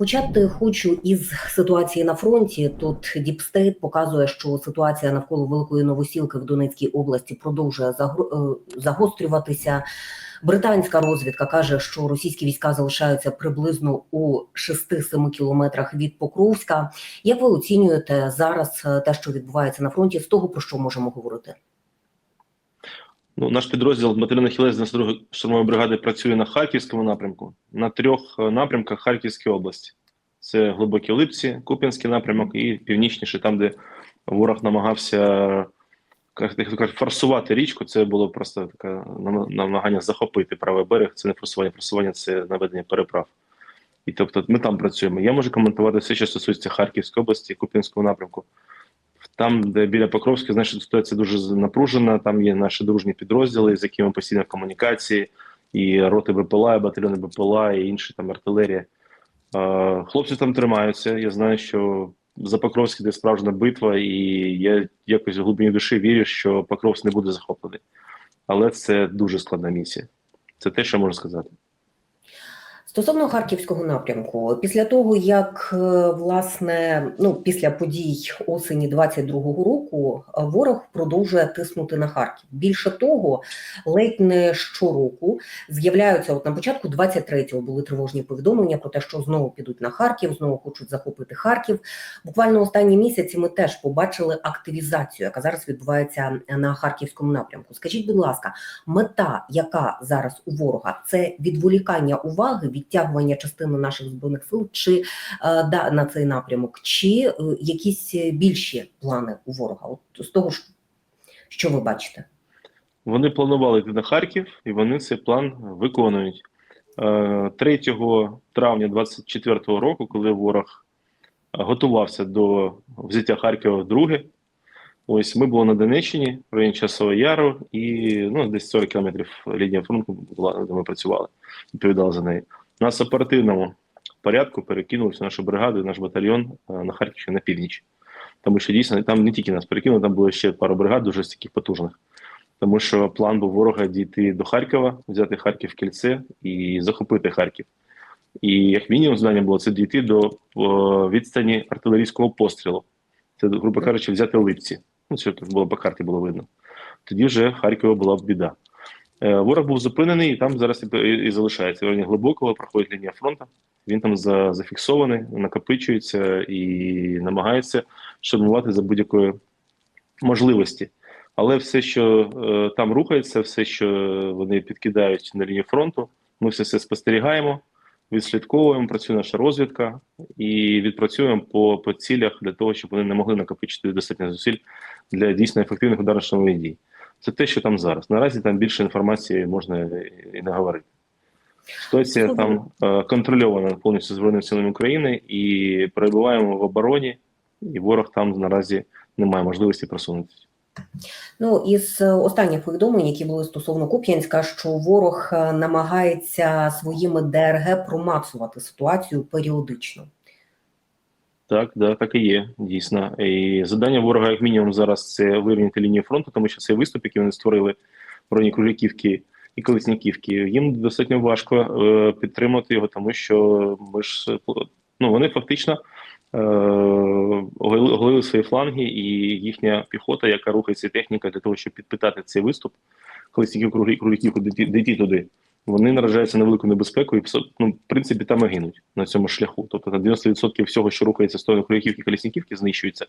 Почати хочу із ситуації на фронті. Тут Діпстейт показує, що ситуація навколо Великої Новосілки в Донецькій області продовжує е, загострюватися. Британська розвідка каже, що російські війська залишаються приблизно у 6-7 кілометрах від Покровська. Як ви оцінюєте зараз е, те, що відбувається на фронті, з того про що можемо говорити? Ну, наш підрозділ Материна Хілець 92 штурмової бригади працює на Харківському напрямку, на трьох е, напрямках Харківської області. Це глибокі Липці, Куп'янський напрямок і північніше, там, де ворог намагався як форсувати річку. Це було просто таке намагання захопити правий берег. Це не форсування, форсування це наведення переправ. І тобто ми там працюємо. Я можу коментувати все, що стосується Харківської області, Куп'янського напрямку. Там, де біля Покровська, значить, ситуація дуже напружена. Там є наші дружні підрозділи, з якими постійно в комунікації, і роти БПЛА, і батальйони БПЛА, і інші там артилерія. Е, Хлопці там тримаються. Я знаю, що за Покровськ йде справжня битва, і я якось в глибині душі вірю, що Покровськ не буде захоплений. Але це дуже складна місія. Це те, що можу сказати. Стосовно харківського напрямку, після того як е, власне ну після подій осені 22-го року е, ворог продовжує тиснути на Харків. Більше того, ледь не щороку з'являються. От на початку 23-го були тривожні повідомлення про те, що знову підуть на Харків, знову хочуть захопити Харків. Буквально останні місяці ми теж побачили активізацію, яка зараз відбувається на харківському напрямку. Скажіть, будь ласка, мета, яка зараз у ворога, це відволікання уваги, відтягування частини наших збройних сил, чи е, да на цей напрямок, чи е, якісь е, більші плани у ворога? От з того, що ви бачите? Вони планували йти на Харків, і вони цей план виконують. Е, 3 травня 24-го року, коли ворог готувався до взяття Харкова вдруге, ось ми були на Донеччині, в районі Часового Яру, і ну, десь 40 кілометрів лінія фронту була, де ми працювали, відповідали за неї. Нас оперативному порядку перекинули всю нашу бригаду, наш батальйон е, на Харківщину на північ. Тому що дійсно там не тільки нас перекинули, там було ще пару бригад дуже таких потужних. Тому що план був ворога дійти до Харкова, взяти Харків в кільце і захопити Харків. І як мінімум завдання було це дійти до о, відстані артилерійського пострілу. Це, грубо кажучи, взяти липці. Ну, тут було по карті було видно. Тоді вже Харкова була б біда. Е, ворог був зупинений і там зараз і, і, і залишається. В районі глибокого проходить лінія фронту. Він там за, зафіксований, накопичується і намагається штурмувати за будь-якої можливості. Але все, що е, там рухається, все, що вони підкидають на лінію фронту, ми все це спостерігаємо, відслідковуємо, працює наша розвідка і відпрацюємо по, по цілях для того, щоб вони не могли накопичити достатньо зусиль для дійсно ефективних ударно-штурмових дій. Це те, що там зараз. Наразі там більше інформації можна і не говорити. Ситуація там е, контрольована повністю Збройними силами України і перебуваємо в обороні, і ворог там наразі не має можливості просунутися. Ну із останніх повідомлень, які були стосовно Куп'янська, що ворог е, намагається своїми ДРГ промацувати ситуацію періодично. Так, да, так і є, дійсно. І завдання ворога, як мінімум, зараз це вирівняти лінію фронту, тому що цей виступ, який вони створили в районі Кружаківки і Колесніківки, їм достатньо важко е, підтримати його, тому що ми ж ну вони фактично е, оголили свої фланги, і їхня піхота, яка рухається техніка для того, щоб підпитати цей виступ, Колесніків Кружаківку, дійти туди. Вони наражаються на велику небезпеку і ну, в принципі там і гинуть на цьому шляху. Тобто на 90% всього, що рухається сторону Круяківки і Колісніківки, знищується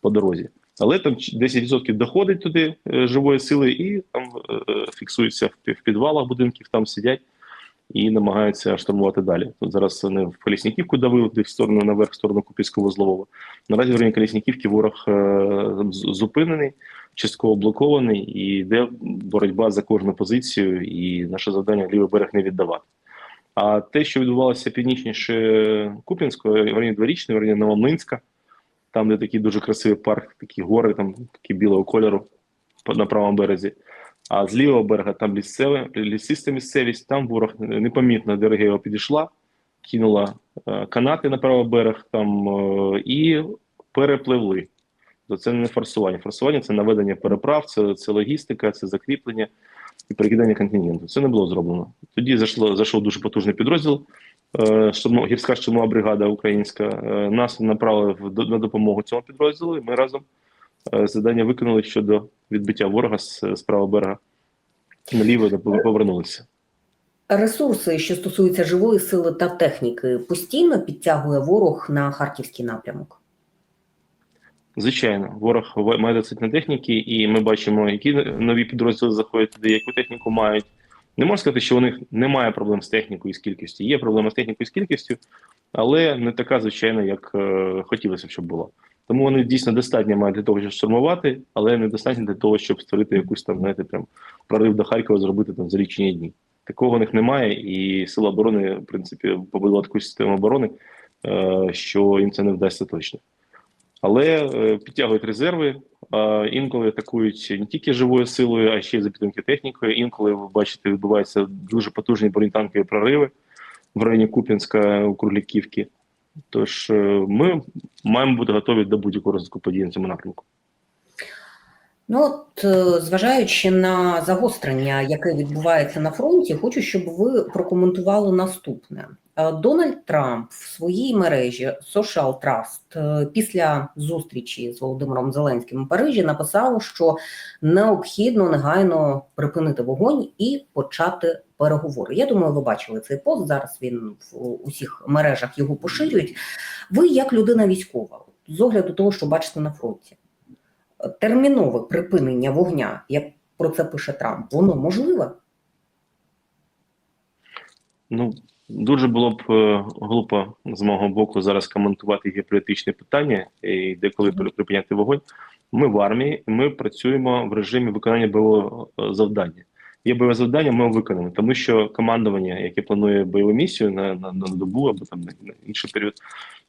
по дорозі. Але там 10% доходить туди е, живої сили і там е, фіксуються в, підвалах будинків, там сидять і намагаються штурмувати далі. Тут зараз вони в Колісніківку давили в сторону наверх, в сторону Купівського вузлового. Наразі в районі Колісніківки ворог е, зупинений частково блокований і йде боротьба за кожну позицію, і наше завдання лівий берег не віддавати. А те, що відбувалося північніше Куп'янського, в районі Дворічної, в районі Новомлинська, там, де такий дуже красивий парк, такі гори, там такі білого кольору на правому березі. А з лівого берега там лісцеве, лісиста місцевість, там ворог непомітно його підійшла, кинула е, канати на правий берег там е, і перепливли то це не форсування. Форсування це наведення переправ, це це логістика, це закріплення і перекидання контингенту. Це не було зроблено. Тоді зайшло зайшов дуже потужний підрозділ е, гірська штурмова бригада українська е, нас направили на допомогу цьому підрозділу. І ми разом е, завдання виконали щодо відбиття ворога з, з правого берега наліво повернулися. Ресурси, що стосуються живої сили та техніки, постійно підтягує ворог на харківський напрямок. Звичайно, ворог в- має достатньо техніки, і ми бачимо, які нові підрозділи заходять туди, яку техніку мають. Не можна сказати, що у них немає проблем з технікою і з кількістю. Є проблема з технікою і з кількістю, але не така, звичайно, як е, хотілося б, щоб була. Тому вони дійсно достатньо мають для того, щоб штурмувати, але недостатньо для того, щоб створити якусь там, знаєте, прям прорив до Харкова зробити там за лічені дні. Такого у них немає, і сила оборони, в принципі, побудувала таку систему оборони, е, що їм це не вдасться точно. Але е, підтягують резерви, інколи атакують не тільки живою силою, а ще й за підтримки технікою. Інколи ви бачите, відбуваються дуже потужні бронетанкові прориви в районі Куп'янська у Кругляківки. Тож е, ми маємо бути готові до будь-якого розвитку подій на цьому напрямку. Ну от, е, зважаючи на загострення, яке відбувається на фронті, хочу, щоб ви прокоментували наступне. Е, Дональд Трамп в своїй мережі Social Trust е, після зустрічі з Володимиром Зеленським у Парижі написав, що необхідно негайно припинити вогонь і почати переговори. Я думаю, ви бачили цей пост. Зараз він в усіх мережах його поширюють. Ви, як людина військова, з огляду того, що бачите на фронті, термінове припинення вогня, як про це пише Трамп, воно можливе? Ну дуже було б е, глупо з мого боку зараз коментувати геополітичні питання і деколи припиняти вогонь. Ми в армії, ми працюємо в режимі виконання бойового е, завдання. Є бойове завдання, ми його виконуємо, тому що командування, яке планує бойову місію на, на, на добу або там на, інший період,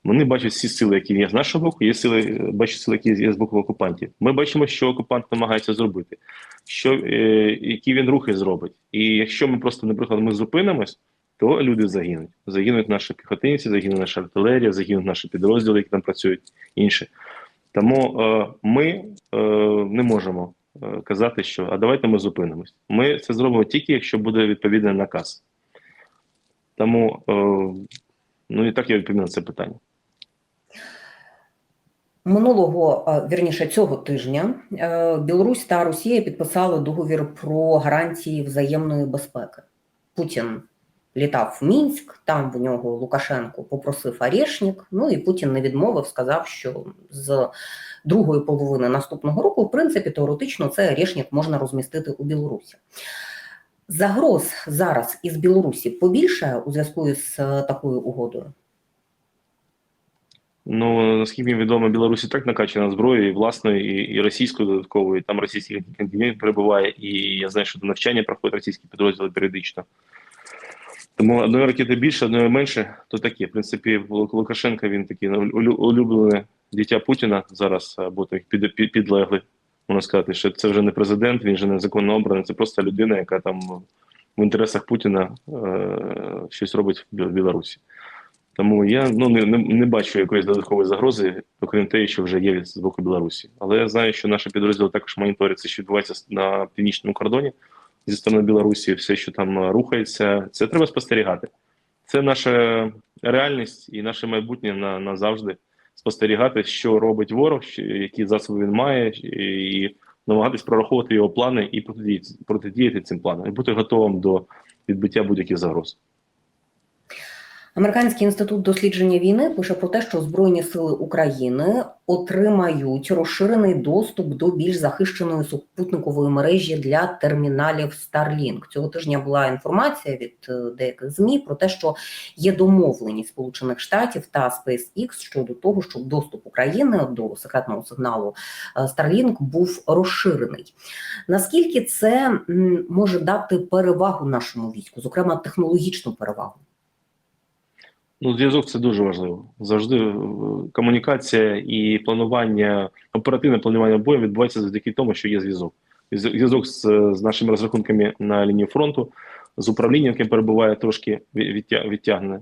вони бачать всі сили, які є з нашого боку, є сили, бачать сили, які є з боку окупантів. Ми бачимо, що окупант намагається зробити, що е, які він рухи зробить. І якщо ми просто, наприклад, ми зупинимось, то люди загинуть. Загинуть наші піхотинці, загине наша артилерія, загинуть наші підрозділи, які там працюють інші. Тому е, ми е, не можемо е, казати, що а давайте ми зупинимось. Ми це зробимо тільки, якщо буде відповідний наказ. Тому е, ну і так я відповім на це питання. Минулого, вірніше, цього тижня е, Білорусь та Росія підписали договір про гарантії взаємної безпеки. Путін літав в Мінськ, там в нього Лукашенко попросив Арешник, ну і Путін не відмовив, сказав, що з другої половини наступного року, в принципі, теоретично це Арешник можна розмістити у Білорусі. Загроз зараз із Білорусі побільшає у зв'язку з е, такою угодою. Ну наскільки відомо, Білорусі так накачана зброєю, і власною, і, і російською додатковою. Там російський контингент перебуває, і я знаю, що до навчання проходять російські підрозділи періодично. Тому одної ракети більше, одної менше, то таке. В принципі, Лу- Лукашенко він такий улю- улюблене дитя Путіна зараз, або так під, під, підлеглий. Можна сказати, що це вже не президент, він вже не законно обраний, це просто людина, яка там в інтересах Путіна е, щось робить в Білорусі. Тому я ну не, не, не бачу якоїсь додаткової загрози, окрім те, що вже є з боку Білорусі. Але я знаю, що наші підрозділи також моніторять що відбувається на північному кордоні зі сторони Білорусі, все, що там е, рухається, це треба спостерігати. Це наша реальність і наше майбутнє на, назавжди спостерігати, що робить ворог, які засоби він має, і, намагатись прораховувати його плани і протидіяти, протидіяти цим планам, і бути готовим до відбиття будь-яких загроз. Американський інститут дослідження війни пише про те, що Збройні сили України отримають розширений доступ до більш захищеної супутникової мережі для терміналів Starlink. Цього тижня була інформація від е, деяких змі про те, що є домовленість Сполучених Штатів та SpaceX щодо того, щоб доступ України до секретного сигналу е, Starlink був розширений. Наскільки це може дати перевагу нашому війську, зокрема технологічну перевагу? Ну, зв'язок це дуже важливо. Завжди е, комунікація і планування, оперативне планування бою відбувається завдяки тому, що є зв'язок. Зв'язок з, з нашими розрахунками на лінії фронту, з управлінням, яке перебуває трошки від- відтягнене.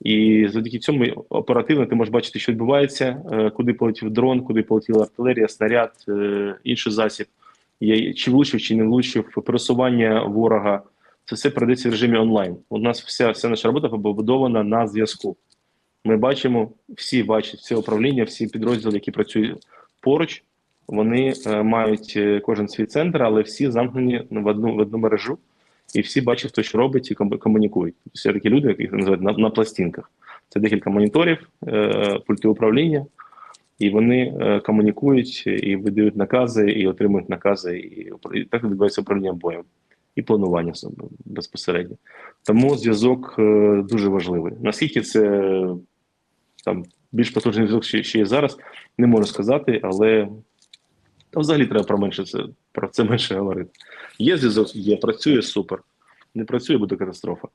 І завдяки цьому оперативно ти можеш бачити, що відбувається, е, куди полетів дрон, куди полетіла артилерія, снаряд, е, інший засіб, чи влучив, чи не влучив, пересування ворога це все передається в режимі онлайн. У нас вся, вся наша робота побудована на зв'язку. Ми бачимо, всі бачать все управління, всі підрозділи, які працюють поруч, вони е, мають е, кожен свій центр, але всі замкнені в одну в одну мережу, і всі бачать, хто що робить і комунікують. Тобто Це такі люди, яких називають на, на пластинках. Це декілька моніторів, е, пульти управління, і вони е, комунікують і видають накази, і отримують накази, і, і так відбувається управління боєм і планування безпосередньо. Тому зв'язок е, дуже важливий. Наскільки це там більш потужний зв'язок ще, ще є зараз, не можу сказати, але та взагалі треба про менше це про це менше говорити. Є зв'язок, є, працює супер. Не працює, буде катастрофа.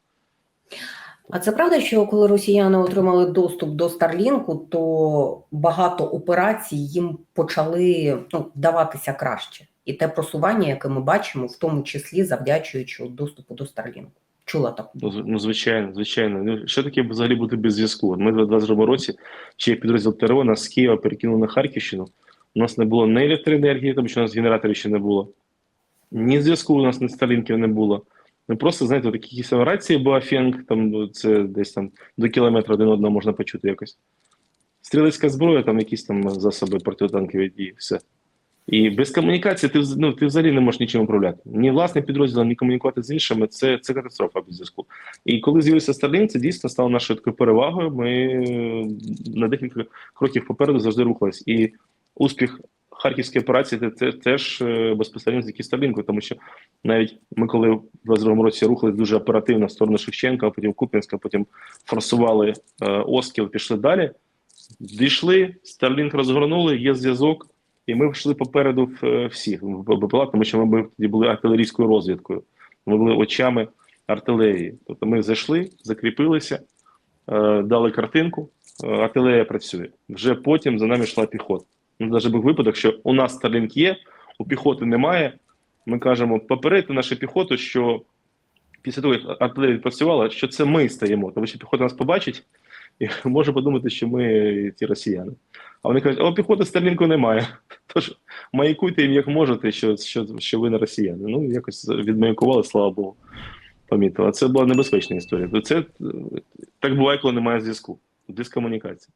А це правда, що коли росіяни отримали доступ до Старлінку, то багато операцій їм почали ну, вдаватися краще. І те просування, яке ми бачимо, в тому числі завдячуючи доступу до Старлінку. Чула таку. Ну, ну звичайно, звичайно. Ну, що таке взагалі бути без зв'язку? От Ми в 22 році, чи підрозділ ТРО нас з Києва перекинули на Харківщину. У нас не було ні електроенергії, тому що у нас генераторів ще не було. Ні зв'язку у нас ні сталінків не було. Ми просто, знаєте, такі якісь рації Боафенг, там ну, це десь там до кілометра один одного можна почути якось. Стрілецька зброя, там якісь там засоби протитанкові дії, все. І без комунікації ти, ну, ти взагалі не можеш нічим управляти. Ні власним підрозділом, ні комунікувати з іншими це, це катастрофа без зв'язку. І коли з'явився Starlink, це дійсно стало нашою такою перевагою. Ми на декілька кроків попереду завжди рухались. І успіх харківської операції це, це теж е, безпосередньо завдяки Starlink, тому що навіть ми, коли в 22 році рухались дуже оперативно в сторону Шевченка, потім Куп'янська, потім форсували е, Оскіл, пішли далі. Дійшли, Starlink розгорнули, є зв'язок. І ми йшли попереду е, всіх БПЛА, тому що ми тоді були артилерійською розвідкою. Ми були очами артилерії. Тобто ми зайшли, закріпилися, е, дали картинку, е, артилерія працює. Вже потім за нами йшла піхота. Ну, навіть був випадок, що у нас Старлінк є, у піхоти немає. Ми кажемо, попередьте нашу піхоту, що після того, як артилерія відпрацювала, що це ми стаємо, тому що піхота нас побачить і може подумати, що ми ті росіяни. А вони кажуть, о, піхоти стерлінку немає. Тож маякуйте їм як можете, що, що, що ви не росіяни. Ну, якось відмаякували, слава Богу, помітили. А це була небезпечна історія. То Це так буває, коли немає зв'язку. Дискомунікація.